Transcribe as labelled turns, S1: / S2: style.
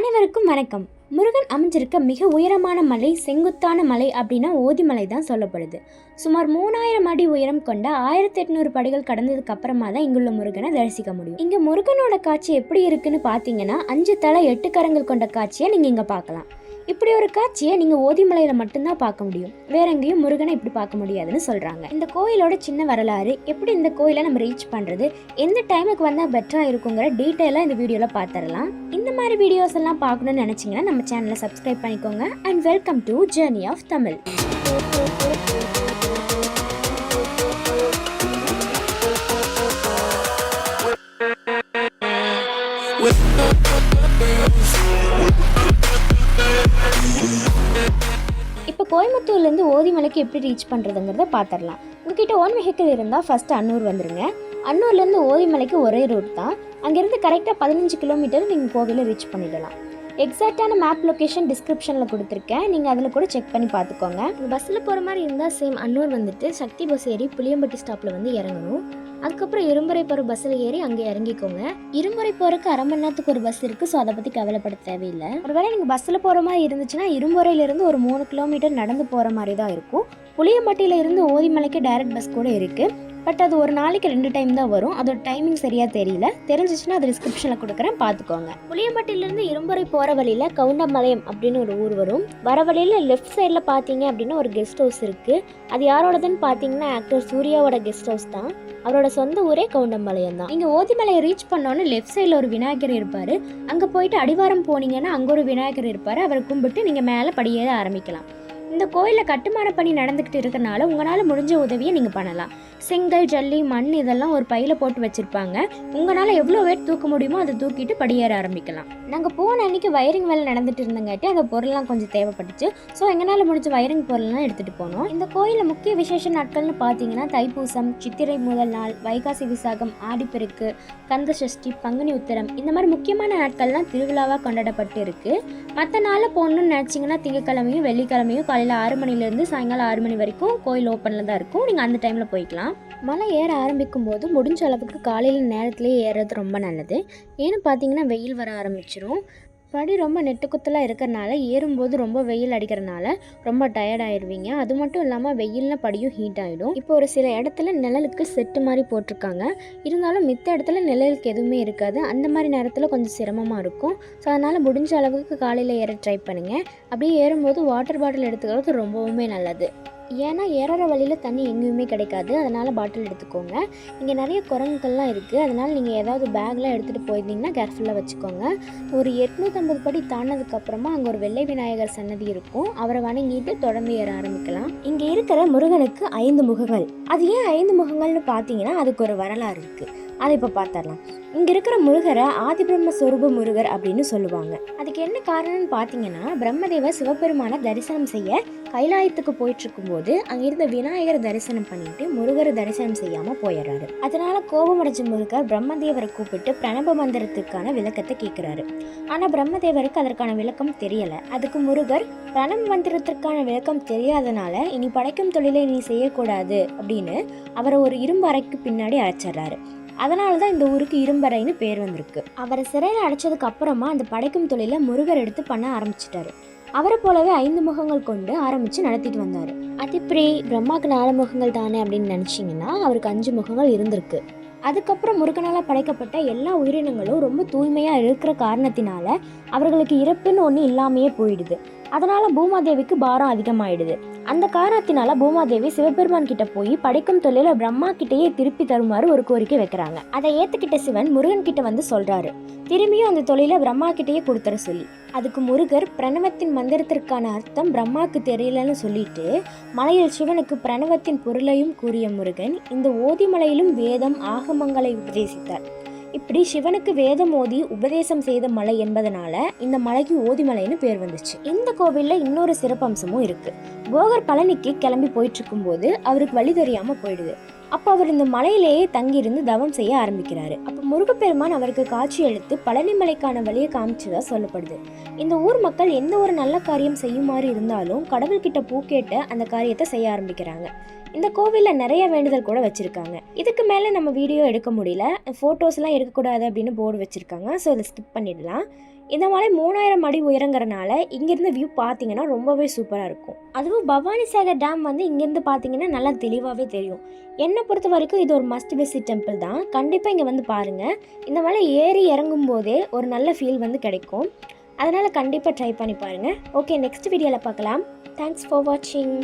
S1: அனைவருக்கும் வணக்கம். முருகன் அமைஞ்சிருக்க மிக உயரமான மலை செங்குத்தான மலை அப்படின்னா ஓதிமலை தான் சொல்லப்படுது. சுமார் மூணாயிரம் அடி உயரம் கொண்ட ஆயிரத்தி எட்நூறு படிகள் கடந்ததுக்கு அப்புறமா தான் இங்குள்ள முருகனை தரிசிக்க முடியும். இங்க முருகனோட காட்சி எப்படி இருக்குன்னு பார்த்தீங்கன்னா அஞ்சு தலை எட்டு கரங்கள் கொண்ட காட்சியை நீங்க இங்க பார்க்கலாம். இப்படி ஒரு காட்சியை நீங்க ஓதிமலையில மட்டும்தான் பார்க்க முடியும். வேற எங்கேயும் முருகனை இப்படி பார்க்க முடியாதுன்னு சொல்றாங்க. இந்த கோயிலோட சின்ன வரலாறு எப்படி இந்த கோயிலை நம்ம ரீச் பண்றது எந்த டைமுக்கு வந்தால் பெட்டராக இருக்குங்கிற டீட்டெயிலாக இந்த வீடியோவில் பார்த்துடலாம் இந்த மாதிரி வீடியோஸ் எல்லாம் பார்க்கணும்னு நினச்சிங்கன்னா நம்ம சேனலை சப்ஸ்கிரைப் பண்ணிக்கோங்க. And welcome to journey of Tamil இப்போ கோயம்புத்தூர்லேருந்து ஓதிமலைக்கு எப்படி ரீச் பண்ணுறதுங்கிறத பார்த்துடலாம். உங்ககிட்ட ஓன் வெஹிக்கிள் இருந்தால் ஃபஸ்ட்டு அன்னூர் வந்துடுங்க அன்னூர்லேருந்து ஓதிமலைக்கு ஒரே ரூட் தான். அங்கேருந்து கரெக்டாக பதினஞ்சு கிலோமீட்டர் நீங்கள் கோவிலை ரீச் பண்ணிடலாம். எக்ஸாக்டான மேப் லொக்கேஷன் டிஸ்கிரிப்ஷனில் கொடுத்துருக்கேன். நீங்கள் அதில் கூட செக் பண்ணி பார்த்துக்கோங்க. பஸ்ஸில் போகிற மாதிரி இருந்தால் சேம் அன்னூர் வந்துட்டு சக்தி பஸ் ஏறி புளியம்பட்டி ஸ்டாப்பில் வந்து இறங்கணும். அதுக்கப்புறம் இருமுறை போகிற பஸ்ஸில் ஏறி அங்கே இறங்கிக்கோங்க. இருமுறை போகிறக்கு அரை மணி நேரத்துக்கு ஒரு பஸ் இருக்குது ஸோ அதை பற்றி கவலைப்பட தேவையில்லை. ஒருவேளை நீங்கள் பஸ்ஸில் போகிற மாதிரி இருந்துச்சுன்னா இரும்புரையிலேருந்து ஒரு மூணு கிலோமீட்டர் நடந்து போகிற மாதிரி தான் இருக்கும். புளியம்பட்டியில இருந்து ஓதிமலைக்கு டைரக்ட் பஸ் கூட இருக்குது பட் அது ஒரு நாளைக்கு ரெண்டு டைம் தான் வரும். அதோட டைமிங் சரியாக தெரியல. தெரிஞ்சிச்சுன்னா அது டிஸ்கிரிப்ஷனில் கொடுக்குறேன். பார்த்துக்கோங்க புளியம்பட்டியிலேருந்து இரும்புரை போகிற வழியில் கவுண்டமலையம் அப்படின்னு ஒரு ஊர் வரும். வர வழியில் லெஃப்ட் சைடில் பார்த்தீங்க அப்படின்னா ஒரு கெஸ்ட் ஹவுஸ் இருக்குது அது யாரோடதுன்னு பார்த்தீங்கன்னா ஆக்டர் சூர்யாவோட கெஸ்ட் ஹவுஸ் தான். அவரோட சொந்த ஊரே கவுண்டம்பாளையம் தான். நீங்கள் ஓதிமலையை ரீச் பண்ணோன்னே லெஃப்ட் சைடில் ஒரு விநாயகர் இருப்பார். அங்கே போயிட்டு அடிவாரம் போனீங்கன்னா அங்கே ஒரு விநாயகர் இருப்பார். அவரை கும்பிட்டு நீங்கள் மேலே படியேற ஆரம்பிக்கலாம். இந்த கோயிலில் கட்டுமான பணி நடந்துக்கிட்டு இருக்கனால உங்களால் முடிஞ்ச உதவியை நீங்கள் பண்ணலாம். செங்கல் ஜல்லி மண் இதெல்லாம் ஒரு பையில் போட்டு வச்சுருப்பாங்க. உங்களால் எவ்வளோ வெயிட் தூக்க முடியுமோ அதை தூக்கிட்டு படியேற ஆரம்பிக்கலாம். நாங்கள் போன அன்னைக்கு வயரிங் வேலை நடந்துட்டு இருந்தங்காட்டி அந்த பொருள்லாம் கொஞ்சம் தேவைப்பட்டுச்சு. ஸோ எங்களால் முடிஞ்ச வயரிங் பொருள்லாம் எடுத்துகிட்டு போனோம். இந்த கோயிலில் முக்கிய விசேஷ நாட்கள்னு பார்த்தீங்கன்னா தைப்பூசம் சித்திரை முதல் நாள் வைகாசி விசாகம் ஆடிப்பெருக்கு கந்த சஷ்டி பங்குனி உத்திரம் இந்த மாதிரி முக்கியமான நாட்கள்லாம் திருவிழாவாக கொண்டாடப்பட்டு இருக்கு. மற்ற நாளில் போகணும்னு நினச்சிங்கன்னா திங்கக்கிழமையும் வெள்ளிக்கிழமையும் காலையில் ஆறு மணிலேருந்து சாயங்காலம் ஆறு மணி வரைக்கும் கோயில் ஓப்பனில் தான் இருக்கும். நீங்கள் அந்த டைமில் போய்க்கலாம். மலை ஏற ஆரம்பிக்கும் போது முடிஞ்ச அளவுக்கு காலையில் நேரத்துலேயே ஏறுறது ரொம்ப நல்லது. ஏன்னு பார்த்தீங்கன்னா வெயில் வர ஆரம்பிச்சிடும் படி ரொம்ப நெட்டுக்குத்தலாக இருக்கிறனால ஏறும்போது ரொம்ப வெயில் அடிக்கிறனால ரொம்ப டயர்ட் ஆயிடுவீங்க அது மட்டும் இல்லாமல் வெயிலில் படியும் ஹீட் ஆகிடும் இப்போ ஒரு சில இடத்துல நிழலுக்கு செட்டு மாதிரி போட்டிருக்காங்க. இருந்தாலும் மித்த இடத்துல நிழலுக்கு எதுவுமே இருக்காது. அந்த மாதிரி நேரத்தில் கொஞ்சம் சிரமமாக இருக்கும். ஸோ அதனால் முடிஞ்ச அளவுக்கு காலையில் ஏற ட்ரை பண்ணுங்கள் அப்படியே ஏறும்போது வாட்டர் பாட்டில் எடுத்துக்கிறது ரொம்பவுமே நல்லது. ஏன்னா ஏறுற வழியில் தண்ணி எங்கேயுமே கிடைக்காது. அதனால் பாட்டில் எடுத்துக்கோங்க. இங்கே நிறைய குரங்குகள்லாம் இருக்குது அதனால் நீங்கள் ஏதாவது பேக்லாம் எடுத்துகிட்டு போயிருந்தீங்கன்னா கேர்ஃபுல்லாக வச்சுக்கோங்க. ஒரு எட்நூற்றம்பது படி தாண்டதுக்கப்புறமா அங்கே ஒரு வெள்ளை விநாயகர் சன்னதி இருக்கும். அவரை வணங்கிட்டு தொடர்ந்து ஏற ஆரம்பிக்கலாம். இங்கே இருக்கிற முருகனுக்கு ஐந்து முகங்கள். அது ஏன் ஐந்து முகங்கள்னு பார்த்தீங்கன்னா அதுக்கு ஒரு வரலாறு இருக்குது அதை இப்போ பார்த்துடலாம். இங்கே இருக்கிற முருகரை ஆதிபிரம்ம சொரூப முருகர் அப்படின்னு சொல்லுவாங்க. அதுக்கு என்ன காரணம்னு பார்த்தீங்கன்னா பிரம்மதேவர் சிவபெருமானை தரிசனம் செய்ய கைலாயத்துக்கு போயிட்டு இருக்கும்போது அங்கிருந்த விநாயகர் தரிசனம் பண்ணிட்டு முருகரை தரிசனம் செய்யாம போயிடுறாரு. அதனால கோபமடைஞ்ச முருகர் பிரம்மதேவரை கூப்பிட்டு பிரணப மந்திரத்துக்கான விளக்கத்தை கேட்கிறாரு ஆனா பிரம்மதேவருக்கு அதற்கான விளக்கம் தெரியல. அதுக்கு முருகர் பிரணப மந்திரத்திற்கான விளக்கம் தெரியாதனால இனி படைக்கும் தொழிலை நீ செய்யக்கூடாது அப்படின்னு அவரை ஒரு இரும்பு அறைக்கு பின்னாடி அழைச்சிடுறாரு அதனால தான் இந்த ஊருக்கு இரும்பறைன்னு பேர் வந்திருக்கு. அவரை சிறையில் அடைச்சதுக்கு அப்புறமா அந்த படைக்கும் தொழிலை முருகர் எடுத்து பண்ண ஆரம்பிச்சிட்டாரு. அவரை போலவே ஐந்து முகங்கள் கொண்டு ஆரம்பித்து நடத்திட்டு வந்தார். அது இப்படி பிரம்மாவுக்கு நாலு முகங்கள் தானே அப்படின்னு நினச்சிங்கன்னா அவருக்கு அஞ்சு முகங்கள் இருந்திருக்கு. அதுக்கப்புறம் முருகனால் படைக்கப்பட்ட எல்லா உயிரினங்களும் ரொம்ப தூய்மையாக இருக்கிற காரணத்தினால அவர்களுக்கு இறப்புன்னு ஒன்று இல்லாமையே போயிடுது. அதனால பூமாதேவிக்கு பாரம் அதிகமாயிடுது. அந்த காரணத்தினால பூமாதேவி சிவபெருமான் கிட்ட போய் படைக்கும் தொழில பிரம்மா கிட்டேயே திருப்பி தருமாறு ஒரு கோரிக்கை வைக்கிறாங்க. அதை ஏத்துக்கிட்ட சிவன் முருகன் கிட்ட வந்து சொல்றாரு. திரும்பியும் அந்த தொழிலை பிரம்மா கிட்டேயே கொடுத்துற சொல்லி. அதுக்கு முருகர் பிரணவத்தின் மந்திரத்திற்கான அர்த்தம் பிரம்மாக்கு தெரியலன்னு சொல்லிட்டு மலையில் சிவனுக்கு பிரணவத்தின் பொருளையும் கூறிய முருகன் இந்த ஓதிமலையிலும் வேதம் ஆகமங்களை உபதேசித்தார். இப்படி சிவனுக்கு வேதம் ஓதி உபதேசம் செய்த மலை என்பதனால இந்த மலைக்கு ஓதிமலைன்னு பேர் வந்துச்சு. இந்த கோவில்ல இன்னொரு சிறப்பம்சமும் இருக்கு. போகர் பழனிக்கு கிளம்பி போயிட்டு இருக்கும்போது அவருக்கு வழி தெரியாம போயிடுது. அப்போ அவர் இந்த மலையிலேயே தங்கியிருந்து தவம் செய்ய ஆரம்பிக்கிறாரு. அப்போ முருகப்பெருமான் அவருக்கு காட்சி அளித்து பழனி மலைக்கான வழியை காமிச்சதா சொல்லப்படுது. இந்த ஊர் மக்கள் எந்த ஒரு நல்ல காரியம் செய்யுமாறு இருந்தாலும் கடவுள்கிட்ட பூ கேட்டு அந்த காரியத்தை செய்ய ஆரம்பிக்கிறாங்க. இந்த கோவிலில் நிறைய வேண்டுதல் கூட வச்சுருக்காங்க. இதுக்கு மேலே நம்ம வீடியோ எடுக்க முடியல. ஃபோட்டோஸ்லாம் எடுக்கக்கூடாது அப்படின்னு போர்டு வச்சுருக்காங்க. ஸோ அதை ஸ்கிப் பண்ணிடலாம். இந்த மலை மூணாயிரம் அடி உயரங்கிறனால இங்கேருந்து வியூ பார்த்தீங்கன்னா ரொம்பவே சூப்பராக இருக்கும். அதுவும் பவானி சாகர் டேம் வந்து இங்கேருந்து பார்த்தீங்கன்னா நல்லா தெளிவாகவே தெரியும். என்னை பொறுத்த வரைக்கும் இது ஒரு மஸ்ட் விசிட் டெம்பிள் தான். கண்டிப்பாக இங்கே வந்து பாருங்கள் இந்த மலை ஏறி இறங்கும் போதே ஒரு நல்ல ஃபீல் வந்து கிடைக்கும். அதனால் கண்டிப்பாக ட்ரை பண்ணி பாருங்கள் ஓகே நெக்ஸ்ட் வீடியோவில் பார்க்கலாம். தேங்க்ஸ் ஃபார் வாட்சிங்